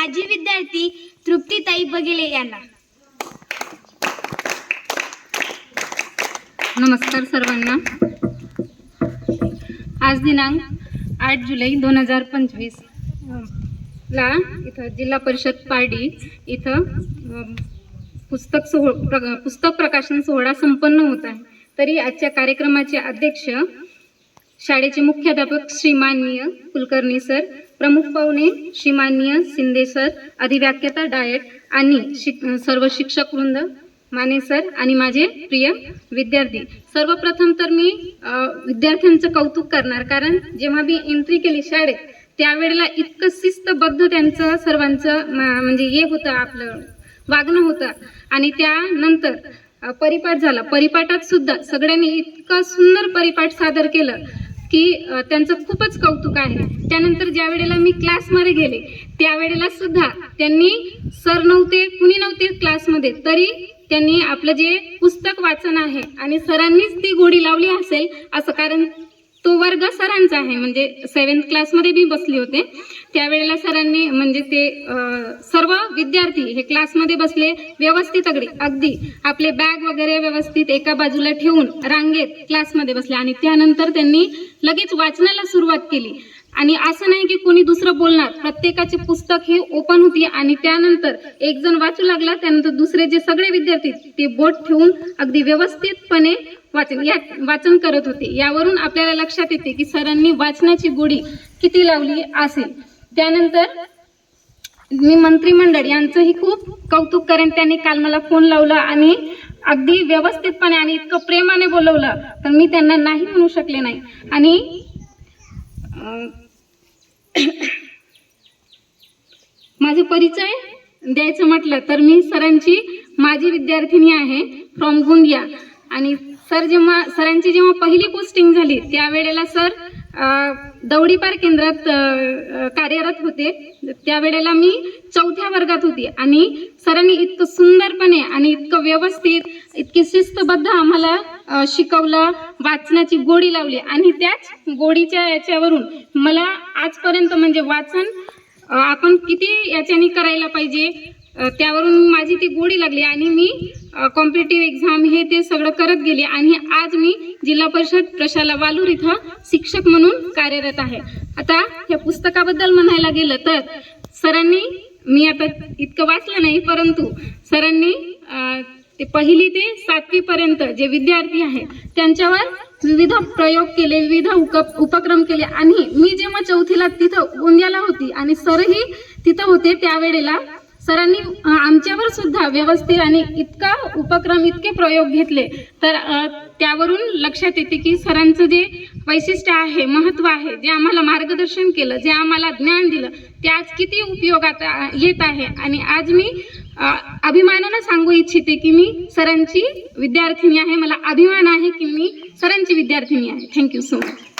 माजी विद्यार्थी तृप्तीताई बगेले यांना. नमस्कार सर्वांना. आज दिनांक आठ जुलै दोन हजार पंचवीस. ला इथं जिल्हा परिषद पारडी इथं पुस्तक सोह प्र पुस्तक प्रकाशन सोहळा संपन्न होत आहे. तरी आजच्या कार्यक्रमाचे अध्यक्ष शाळेचे मुख्याध्यापक श्रीमाननीय कुलकर्णी सर प्रमुख पाहुणे श्रीमान्य शिंदे सर अधिव्याख्याता डायट आणि शिक सर्व शिक्षक वृंद माने सर आणि माझे प्रिय विद्यार्थी. सर्वप्रथम तर मी विद्यार्थ्यांचं कौतुक करणार कारण जेव्हा मी एंट्री केली शाळेत त्यावेळेला इतकं शिस्तबद्ध त्यांचं सर्वांचं म्हणजे हे होतं आपलं वागणं होतं. आणि त्यानंतर परिपाठ झाला. परिपाठात सुद्धा सगळ्यांनी इतकं सुंदर परिपाठ सादर केलं. की त्यांचं खूपच कौतुक आहे. त्यानंतर ज्या वेळेला मी क्लासमध्ये गेले त्यावेळेला सुद्धा त्यांनी सर नव्हते कुणी नव्हते क्लासमध्ये तरी त्यांनी आपलं जे पुस्तक वाचन आहे आणि सरांनीच ती गोडी लावली असेल असं कारण तो वर्ग सरांचा आहे. म्हणजे सेवन्थ क्लासमध्ये मी बसले होते. त्यावेळेला सरांनी म्हणजे ते सर्व विद्यार्थी हे क्लासमध्ये बसले व्यवस्थित अगदी अगदी. आपले बॅग वगैरे व्यवस्थित एका बाजूला ठेवून रांगेत क्लासमध्ये बसले आणि त्यानंतर त्यांनी लगेच वाचनाला सुरुवात केली. आणि असं नाही की कोणी दुसरं बोलणार. प्रत्येकाचे पुस्तक हे ओपन होती आणि त्यानंतर एक जण वाचू लागला त्यानंतर दुसरे जे सगळे विद्यार्थी ते बोट ठेवून अगदी व्यवस्थितपणे वाचन या वाचन करत होते. यावरून आपल्याला लक्षात येते की सरांनी वाचनाची गोडी किती लावली असेल. त्यानंतर मी मंत्रिमंडळ यांचंही खूप कौतुक करेन. त्यांनी काल मला फोन लावला आणि अगदी व्यवस्थितपणे आणि इतकं प्रेमाने बोलवलं. तर मी त्यांना नाही म्हणू शकले नाही. आणि माझा परिचय द्यायचं म्हटलं तर मी सरांची माझी विद्यार्थिनी आहे फ्रॉम गोंदिया. आणि सर जेव्हा सरांची जेव्हा पहिली पोस्टिंग झाली त्यावेळेला सर दौडीपार केंद्रात कार्यरत होते. त्यावेळेला मी चौथ्या वर्गात होती आणि सरांनी इतकं सुंदरपणे आणि इतकं व्यवस्थित इतकी शिस्तबद्ध आम्हाला शिकवलं वाचनाची गोडी लावली. आणि त्याच गोडीच्या याच्यावरून मला आजपर्यंत म्हणजे वाचन आपण किती याच्याने करायला पाहिजे त्यावरून माझी ती गोडी लागली. आणि मी कॉम्पिटेटिव्ह एक्झाम हे ते सगळं करत गेले. आणि आज मी जिल्हा परिषद प्रशाला वालूर इथं शिक्षक म्हणून कार्यरत आहे. आता या पुस्तकाबद्दल म्हणायला गेलं तर सरांनी मी आता इतकं वाचलं नाही परंतु सरांनी ते पहिली ते सातवी पर्यंत जे विद्यार्थी आहेत त्यांच्यावर विविध प्रयोग केले विविध उपक्रम केले. आणि मी जेव्हा चौथीला तिथं गोंदियाला होती आणि सरही तिथं होते त्यावेळेला सरांनी आमच्यावर सुद्धा व्यवस्थित आणि इतका उपक्रम इतके प्रयोग घेतले. तर त्यावरून लक्षात येते की सरांचं जे वैशिष्ट्य आहे महत्त्व आहे जे आम्हाला मार्गदर्शन केलं जे आम्हाला ज्ञान दिलं ते आज किती उपयोगात येत आहे. आणि आज मी अभिमानानं सांगू इच्छिते की मी सरांची विद्यार्थिनी आहे. मला अभिमान आहे की मी सरांची विद्यार्थिनी आहे. Thank you so much